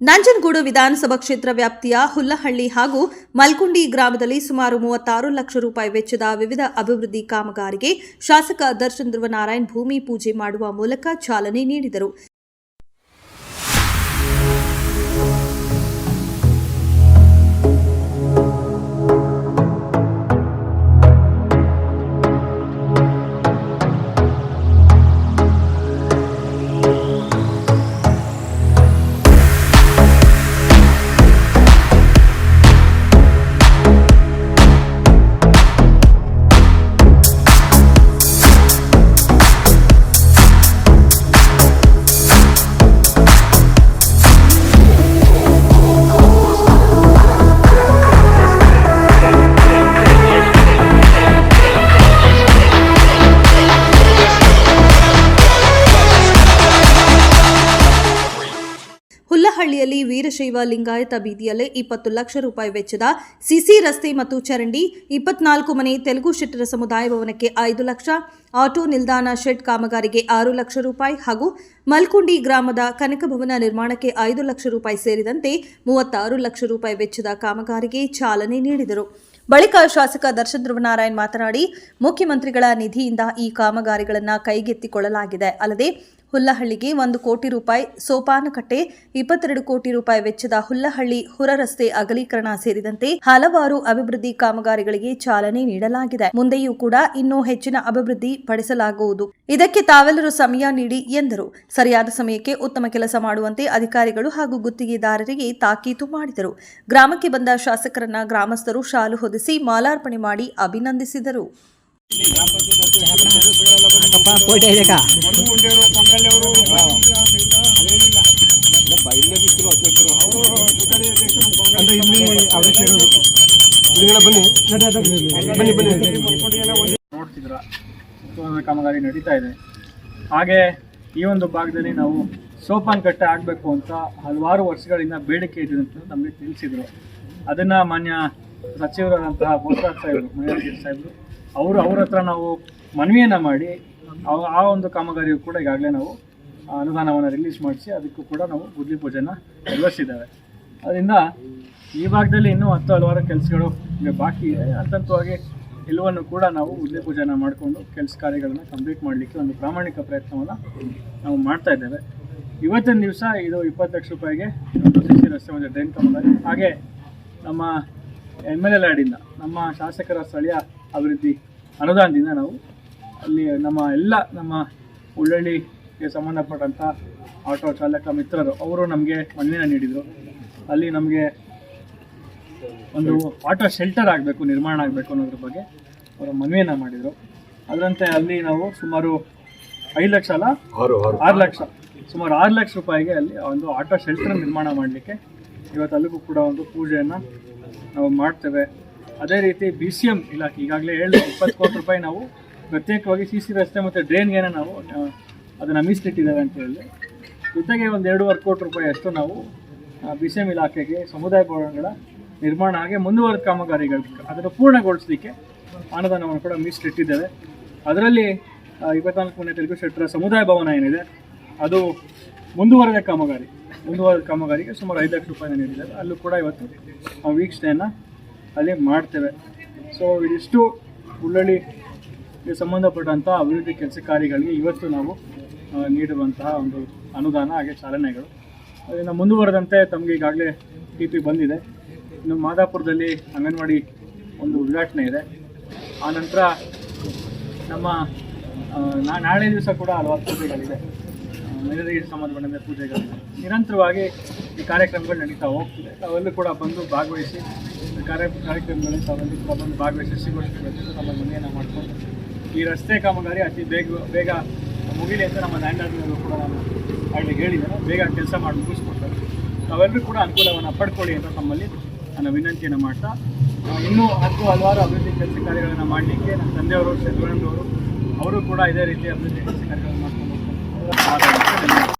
ನಂಜನಗೂಡು ವಿಧಾನಸಭಾ ಕ್ಷೇತ್ರ ವ್ಯಾಪ್ತಿಯ ಹುಲ್ಲಹಳ್ಳಿ ಹಾಗೂ ಮಲ್ಕುಂಡಿ ಗ್ರಾಮದಲ್ಲಿ ಸುಮಾರು ಮೂವತ್ತಾರು ಲಕ್ಷ ರೂಪಾಯಿ ವೆಚ್ಚದ ವಿವಿಧ ಅಭಿವೃದ್ಧಿ ಕಾಮಗಾರಿಗೆ ಶಾಸಕ ದರ್ಶನ್ ಧ್ರುವನಾರಾಯಣ್ ಭೂಮಿ ಪೂಜೆ ಮಾಡುವ ಮೂಲಕ ಚಾಲನೆ ನೀಡಿದರು. ಹುಲ್ಲಹಳ್ಳಿಯಲ್ಲಿ ವೀರಶೈವ ಲಿಂಗಾಯತ ಬೀದಿಯಲ್ಲಿ ಇಪ್ಪತ್ತು ಲಕ್ಷ ರೂಪಾಯಿ ವೆಚ್ಚದ ಸಿಸಿ ರಸ್ತೆ ಮತ್ತು ಚರಂಡಿ, ಇಪ್ಪತ್ನಾಲ್ಕು ಮನೆ ತೆಲುಗು ಶೆಟ್ಟರ ಸಮುದಾಯ ಭವನಕ್ಕೆ ಐದು ಲಕ್ಷ, ಆಟೋ ನಿಲ್ದಾಣ ಶೆಡ್ ಕಾಮಗಾರಿಗೆ ಆರು ಲಕ್ಷ ರೂಪಾಯಿ ಹಾಗೂ ಮಲ್ಕುಂಡಿ ಗ್ರಾಮದ ಕನಕ ಭವನ ನಿರ್ಮಾಣಕ್ಕೆ ಐದು ಲಕ್ಷ ರೂಪಾಯಿ ಸೇರಿದಂತೆ ಮೂವತ್ತಾರು ಲಕ್ಷ ರೂಪಾಯಿ ವೆಚ್ಚದ ಕಾಮಗಾರಿಗೆ ಚಾಲನೆ ನೀಡಿದರು. ಬಳಿಕ ಶಾಸಕ ದರ್ಶನ್ ಧ್ರುವನಾರಾಯಣ್ ಮಾತನಾಡಿ, ಮುಖ್ಯಮಂತ್ರಿಗಳ ನಿಧಿಯಿಂದ ಈ ಕಾಮಗಾರಿಗಳನ್ನು ಕೈಗೆತ್ತಿಕೊಳ್ಳಲಾಗಿದೆ. ಅಲ್ಲದೆ ಹುಲ್ಲಹಳ್ಳಿಗೆ ಒಂದು ಕೋಟಿ ರೂಪಾಯಿ, ಸೋಪಾನಕಟ್ಟೆ ಇಪ್ಪತ್ತೆರಡು ಕೋಟಿ ರೂಪಾಯಿ ವೆಚ್ಚದ ಹುಲ್ಲಹಳ್ಳಿ ಹುರರಸ್ತೆ ಅಗಲೀಕರಣ ಸೇರಿದಂತೆ ಹಲವಾರು ಅಭಿವೃದ್ಧಿ ಕಾಮಗಾರಿಗಳಿಗೆ ಚಾಲನೆ ನೀಡಲಾಗಿದೆ. ಮುಂದೆಯೂ ಕೂಡ ಇನ್ನೂ ಹೆಚ್ಚಿನ ಅಭಿವೃದ್ಧಿ ಪಡಿಸಲಾಗುವುದು. ಇದಕ್ಕೆ ತಾವೆಲ್ಲರೂ ಸಮಯ ನೀಡಿ ಎಂದರು. ಸರಿಯಾದ ಸಮಯಕ್ಕೆ ಉತ್ತಮ ಕೆಲಸ ಮಾಡುವಂತೆ ಅಧಿಕಾರಿಗಳು ಹಾಗೂ ಗುತ್ತಿಗೆದಾರರಿಗೆ ತಾಕೀತು ಮಾಡಿದರು. ಗ್ರಾಮಕ್ಕೆ ಬಂದ ಶಾಸಕರನ್ನ ಗ್ರಾಮಸ್ಥರು ಶಾಲು ಹೊದಿಸಿ ಮಾಲಾರ್ಪಣೆ ಮಾಡಿ ಅಭಿನಂದಿಸಿದರು. ಇಲ್ಲಿ ಬನ್ನಿ ಬನ್ನಿ ಬನ್ನಿ ನೋಡ್ತಿದ್ರ ಕಾಮಗಾರಿ ನಡೀತಾ ಇದೆ. ಹಾಗೆ ಈ ಒಂದು ಭಾಗದಲ್ಲಿ ನಾವು ಸೋಪಾನ್ ಕಟ್ಟೆ ಆಗಬೇಕು ಅಂತ ಹಲವಾರು ವರ್ಷಗಳಿಂದ ಬೇಡಿಕೆ ಇದೆ ಅಂತ ನಮಗೆ ತಿಳಿಸಿದರು. ಅದನ್ನು ಮಾನ್ಯ ಸಚಿವರಾದಂತಹ ಬೋಸರಾಜ್ ಸಾಹೇಬರು ಮನೆಯಲ್ಲಿ ಸಾಹೇಬರು ಅವರು ಅವ್ರ ಹತ್ರ ನಾವು ಮನವಿಯನ್ನು ಮಾಡಿ ಆ ಒಂದು ಕಾಮಗಾರಿಯು ಕೂಡ ಈಗಾಗಲೇ ನಾವು ಅನುದಾನವನ್ನು ರಿಲೀಸ್ ಮಾಡಿಸಿ ಅದಕ್ಕೂ ಕೂಡ ನಾವು ಗುದ್ಲಿ ಪೂಜೆನ ನಿರ್ವಹಿಸಿದ್ದೇವೆ. ಅದರಿಂದ ಈ ಭಾಗದಲ್ಲಿ ಇನ್ನೂ ಹತ್ತು ಹಲವಾರು ಕೆಲಸಗಳು ಬಾಕಿ ಇದೆ. ಹಂತವಾಗಿ ಎಲ್ಲವನ್ನು ಕೂಡ ನಾವು ಗುದ್ಲಿ ಪೂಜೆನ ಮಾಡಿಕೊಂಡು ಕೆಲಸ ಕಾರ್ಯಗಳನ್ನು ಕಂಪ್ಲೀಟ್ ಮಾಡಲಿಕ್ಕೆ ಒಂದು ಪ್ರಾಮಾಣಿಕ ಪ್ರಯತ್ನವನ್ನು ನಾವು ಮಾಡ್ತಾ ಇದ್ದೇವೆ. ಇವತ್ತಿನ ದಿವಸ ಇದು ಇಪ್ಪತ್ತು ಲಕ್ಷ ರೂಪಾಯಿಗೆ ಸಿ ಸಿ ರಸ್ತೆ ಒಂದು ಡ್ರೈನ್ ಕಾಮಗಾರಿ ಹಾಗೆ ನಮ್ಮ ಎಂ ಎಲ್ ಎಲ್ ಆಡಿಂದ ನಮ್ಮ ಶಾಸಕರ ಸ್ಥಳೀಯ ಅಭಿವೃದ್ಧಿ ಅನುದಾನದಿಂದ ನಾವು ಅಲ್ಲಿ ನಮ್ಮ ಎಲ್ಲ ನಮ್ಮ ಉಳ್ಳಳ್ಳಿಗೆ ಸಂಬಂಧಪಟ್ಟಂಥ ಆಟೋ ಚಾಲಕ ಮಿತ್ರರು ಅವರು ನಮಗೆ ಮನವಿನ ನೀಡಿದರು. ಅಲ್ಲಿ ನಮಗೆ ಒಂದು ಆಟೋ ಶೆಲ್ಟರ್ ಆಗಬೇಕು ನಿರ್ಮಾಣ ಆಗಬೇಕು ಅನ್ನೋದ್ರ ಬಗ್ಗೆ ಅವರು ಮನವಿಯನ್ನು ಮಾಡಿದರು. ಅದರಂತೆ ಅಲ್ಲಿ ನಾವು ಸುಮಾರು ಐದು ಲಕ್ಷ ಅಲ್ಲ? ಆರು ಲಕ್ಷ. ಸುಮಾರು ಆರು ಲಕ್ಷ ರೂಪಾಯಿಗೆ ಅಲ್ಲಿ ಒಂದು ಆಟೋ ಶೆಲ್ಟರ್ ನಿರ್ಮಾಣ ಮಾಡಲಿಕ್ಕೆ ಇವತ್ತು ಅಲ್ಲಿಗೂ ಕೂಡ ಒಂದು ಪೂಜೆಯನ್ನು ನಾವು ಮಾಡ್ತೇವೆ. ಅದೇ ರೀತಿ ಬಿ ಸಿ ಎಂ ಇಲಾಖೆ ಈಗಾಗಲೇ ಹೇಳಿದೆ, ಇಪ್ಪತ್ತು ಕೋಟಿ ರೂಪಾಯಿ ನಾವು ಪ್ರತ್ಯೇಕವಾಗಿ ಸಿ ಸಿ ರಸ್ತೆ ಮತ್ತು ಡ್ರೈನ್ಗೆ ನಾವು ಅದನ್ನು ಮೀಸಲಿಟ್ಟಿದ್ದೇವೆ ಅಂತ ಹೇಳಿ ಜೊತೆಗೆ ಒಂದು ಎರಡೂವರೆ ಕೋಟಿ ರೂಪಾಯಿ ಅಷ್ಟು ನಾವು ಬಿ ಸಿ ಎಂ ಇಲಾಖೆಗೆ ಸಮುದಾಯ ಭವನಗಳ ನಿರ್ಮಾಣ ಹಾಗೆ ಮುಂದುವರೆದ ಕಾಮಗಾರಿಗಳು ಅದನ್ನು ಪೂರ್ಣಗೊಳಿಸಲಿಕ್ಕೆ ಅನುದಾನವನ್ನು ಕೂಡ ಮೀಸಲಿಟ್ಟಿದ್ದೇವೆ. ಅದರಲ್ಲಿ ಇಪ್ಪತ್ನಾಲ್ಕನೇ ಇಪ್ಪತ್ನಾಲ್ಕು ಮನೆ ತೆಲುಗು ಶೆಟ್ಟರ ಸಮುದಾಯ ಭವನ ಏನಿದೆ, ಅದು ಮುಂದುವರೆದ ಕಾಮಗಾರಿ, ಮುಂದುವರೆದ ಕಾಮಗಾರಿಗೆ ಸುಮಾರು ಐದು ಲಕ್ಷ ರೂಪಾಯಿನ ನೀಡಿದ್ದಾರೆ ಅಲ್ಲೂ ಕೂಡ ಇವತ್ತು ವೀಕ್ಷಣೆಯನ್ನು ಅಲ್ಲಿ ಮಾಡ್ತೇವೆ. ಸೊ ಇದಿಷ್ಟು ಉಳ್ಳಳ್ಳಿಗೆ ಸಂಬಂಧಪಟ್ಟಂಥ ಅಭಿವೃದ್ಧಿ ಕೆಲಸ ಕಾರ್ಯಗಳಿಗೆ ಇವತ್ತು ನಾವು ನೀಡುವಂತಹ ಒಂದು ಅನುದಾನ ಹಾಗೆ ಚಾಲನೆಗಳು. ಅದನ್ನು ಮುಂದುವರೆದಂತೆ ತಮಗೆ ಈಗಾಗಲೇ ಟಿ ಪಿ ಬಂದಿದೆ. ಇನ್ನು ಮಾದಾಪುರದಲ್ಲಿ ಅಂಗನವಾಡಿ ಒಂದು ಉದ್ಘಾಟನೆ ಇದೆ. ಆ ನಂತರ ನಮ್ಮ ನಾಳೆ ದಿವಸ ಕೂಡ ಹಲವಾರು ಪೂಜೆಗಳಿದೆ. ಮೇಲೆ ಸಂಬಂಧಪಟ್ಟಂತೆ ಪೂಜೆಗಳಿದೆ. ನಿರಂತರವಾಗಿ ಈ ಕಾರ್ಯಕ್ರಮಗಳು ನಡೀತಾ ಹೋಗ್ತಿದೆ. ತಾವೆಲ್ಲೂ ಕೂಡ ಬಂದು ಭಾಗವಹಿಸಿ ಕಾರ್ಯ ಕಾರ್ಯಕ್ರಮಗಳಲ್ಲಿ ತಾವೆಲ್ಲೂ ಕೂಡ ಬಂದು ಭಾಗವಹಿಸಿ ಸಿಗೋಷ್ಟಿಗಳಲ್ಲಿ ತಮ್ಮ ಮನೆಯನ್ನು ಮಾಡಿಕೊಂಡು ಈ ರಸ್ತೆ ಕಾಮಗಾರಿ ಅತಿ ಬೇಗ ಬೇಗ ಮುಗಿಲಿ ಅಂತ ನಮ್ಮ ಲ್ಯಾಂಡರ್ನವರು ಕೂಡ ನಾನು ಆಗಲೇ ಹೇಳಿದ್ದೇನೆ. ಬೇಗ ಕೆಲಸ ಮಾಡಿ ಮುಗಿಸ್ಕೊಡ್ತಾರೆ. ತಾವೆಲ್ಲರೂ ಕೂಡ ಅನುಕೂಲವನ್ನು ಪಡ್ಕೊಳ್ಳಿ ಅಂತ ತಮ್ಮಲ್ಲಿ ನಾನು ವಿನಂತಿಯನ್ನು ಮಾಡ್ತಾ ಇನ್ನೂ ಹತ್ತು ಹಲವಾರು ಅಭಿವೃದ್ಧಿ ಕೆಲಸ ಕಾರ್ಯಗಳನ್ನು ಮಾಡಲಿಕ್ಕೆ ನಮ್ಮ ತಂದೆಯವರು ಶಂಕರಣ್ಣವರು ಅವರು ಕೂಡ ಇದೇ ರೀತಿ ಅಭಿವೃದ್ಧಿ ಕೆಲಸ ಕಾರ್ಯಗಳನ್ನು ಮಾಡ್ಕೊಂಡು